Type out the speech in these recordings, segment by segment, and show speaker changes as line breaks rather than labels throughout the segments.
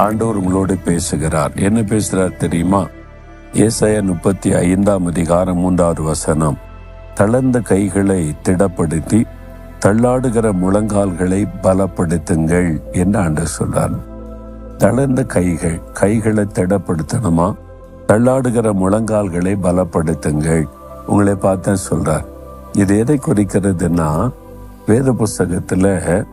ஆண்டவர் உங்களோடு பேசுகிறார். என்ன பேசுகிறார் தெரியுமா? ஏசாய முப்பத்தி ஐந்தாம் அதிகாரம் மூன்றாவது வசனம். தளர்ந்த கைகளை திடப்படுத்தி தள்ளாடுகிற முழங்கால்களை பலப்படுத்துங்கள் என்று ஆண்டு சொல்றார். தளர்ந்த கைகள் கைகளை திடப்படுத்தணுமா? தள்ளாடுகிற முழங்கால்களை பலப்படுத்துங்கள். உங்களை பார்த்தேன் சொல்றார். இது எதை குறிக்கிறதுனா வேத புஸ்தகத்துல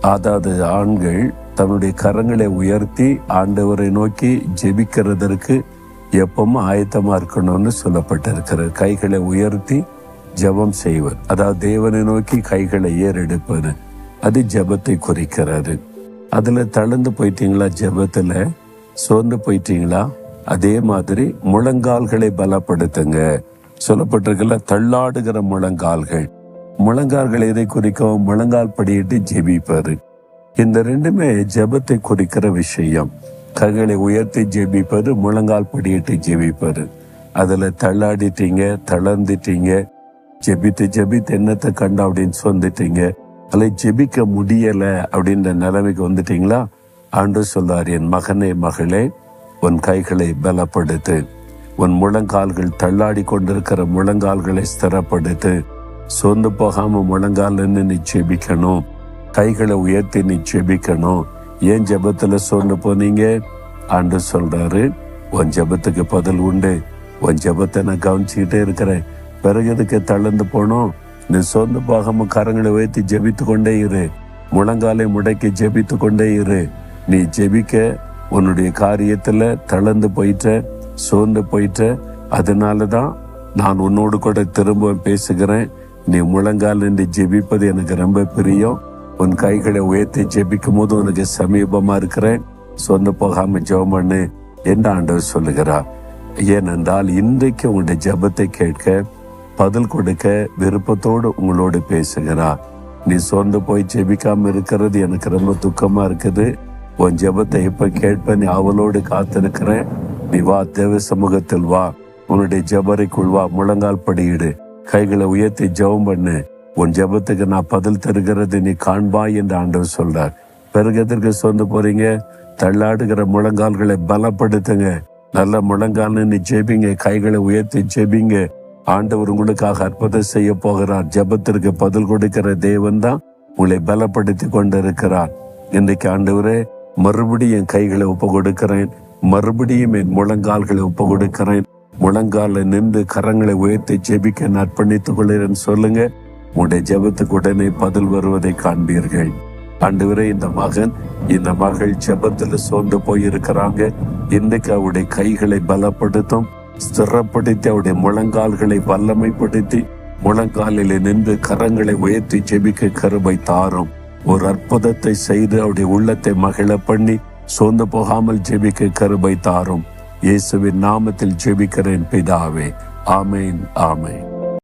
அதாவது ஆண்கள் தன்னுடைய கரங்களை உயர்த்தி ஆண்டவரை நோக்கி ஜெபிக்கிறதற்கு எப்பவும் ஆயத்தமா இருக்கணும்னு சொல்லப்பட்டிருக்கிறது. கைகளை உயர்த்தி ஜெபம் செய்வர். அதாவது தேவனை நோக்கி கைகளை ஏறெடுப்பது. அது ஜெபத்தை குறிக்கிறாரு அதுல தளர்ந்து போயிட்டீங்களா ஜெபத்துல? சோர்ந்து போயிட்டீங்களா? அதே மாதிரி முழங்கால்களை பலப்படுத்துங்க. சொல்லப்பட்டிருக்கல தள்ளாடுகிற முழங்கால்கள். முழங்கால்கள் எதை குறிக்கும்? முழங்கால் படியிட்டு ஜெபிப்பாரு இந்த ரெண்டுமே ஜெபத்தை குறிக்கிற விஷயம். கைகளை உயர்த்தி ஜெபிப்பது முழங்கால் படியிட்டு ஜெபிப்பது. அதுல தள்ளாடிட்டீங்க தளர்ந்துட்டீங்க ஜெபித்து ஜெபித்து என்னத்தை கண்டா அப்படின்னு சொந்துட்டீங்க. அல்ல ஜெபிக்க முடியல அப்படின்ற நிலைமைக்கு வந்துட்டீங்களா? ஆண்டு சொல்றார் என் மகனே மகளே உன் கைகளை பலப்படுத்து. உன் முழங்கால்கள் தள்ளாடி கொண்டிருக்கிற முழங்கால்களை ஸ்திரப்படுத்து. சோர்ந்து போகாம முழங்கால் நின்று நீ ஜெபிக்கணும். கைகளை உயர்த்தி நீ ஜெபிக்கணும் ஏன் ஜெபத்துல சோர்ந்து போனீங்க? ஆண்டு சொல்றாரு உன் ஜெபத்துக்கு பதில் உண்டு. உன் ஜெபத்தை நான் கவனிச்சுக்கிட்டே இருக்கிறேன். பிறகு எதுக்கு தளர்ந்து போனோம்? நீ சோர்ந்து போகாம கரங்களை உயர்த்தி ஜெபித்து கொண்டே இரு. முழங்காலை முடக்கி ஜெபித்து கொண்டே இரு. நீ ஜெபிக்க உன்னுடைய காரியத்துல தளர்ந்து போயிட்ட சோர்ந்து போயிட்ட அதனாலதான் நான் உன்னோடு கூட திரும்ப பேசுகிறேன். நீ முழங்கால் நின்று ஜெபிப்பது எனக்கு ரொம்ப பிரியம். உன் கைகளை உயர்த்தி ஜெபிக்கும் போது உனக்கு சமீபமா இருக்கிறேன். சொந்த போகாம ஜெபம் பண்ணு என்று ஆண்டவர் சொல்லுகிறார். ஏனென்றால் இன்றைக்கு உங்களுடைய ஜெபத்தை கேட்க பதில் கொடுக்க விருப்பத்தோடு உங்களோடு பேசுகிறார். நீ சோர்ந்து போய் ஜெபிக்காம இருக்கிறது எனக்கு ரொம்ப துக்கமா இருக்குது. உன் ஜெபத்தை இப்ப கேட்ப நீ அவளோடு காத்திருக்கிறேன். நீ வா தேவ சமூகத்தில் வா. உன்னுடைய ஜெபரைக்குள் வா முழங்கால் படியிடு. கைகளை உயர்த்தி ஜெபம் பண்ணு. உன் ஜெபத்துக்கு நான் பதில் தருகிறது நீ காண்பாய் என்று ஆண்டவர் சொல்றார். பிறகு எதற்கு சொந்து போறீங்க? தள்ளாடுகிற முழங்கால்களை பலப்படுத்துங்க. நல்ல முழங்கால் நீ ஜெபிங்க கைகளை உயர்த்தி ஜெபிங்க. ஆண்டவர் உங்களுக்காக அற்புதம் செய்ய போகிறார். ஜெபத்திற்கு பதில் கொடுக்கிற தேவன் தான் உங்களை பலப்படுத்தி கொண்டிருக்கிறார். இன்றைக்கு ஆண்டவரே மறுபடியும் என் கைகளை ஒப்பு கொடுக்கிறேன். மறுபடியும் என் முழங்கால்களை ஒப்பு கொடுக்கிறேன். முழங்கால நின்று கரங்களை உயர்த்தி ஜெபிக்க நான் அர்ப்பணித்துக் கொள்கிறேன். சொல்லுங்க உடைய ஜெபத்துக்கு உடனே பதில் வருவதை காண்பீர்கள். ஆண்டவரே இந்த மகன் இந்த மகள் ஜெபத்தில் சோர்ந்து போயிருக்கிறாங்க. இன்றைக்கு அவருடைய கைகளை பலப்படுத்தும் ஸ்திரப்படுத்தி அவருடைய முழங்கால்களை வல்லமைப்படுத்தி முழங்காலில் நின்று கரங்களை உயர்த்தி ஜெபிக்க கருவை தாரும். ஒரு அற்புதத்தை செய்து அவருடைய உள்ளத்தை மகிழ பண்ணி சோர்ந்து போகாமல் ஜெபிக்க கருவை தாரும். இயேசுவின் நாமத்தில் ஜெபிக்கிறேன் பிதாவே. ஆமேன் ஆமேன்.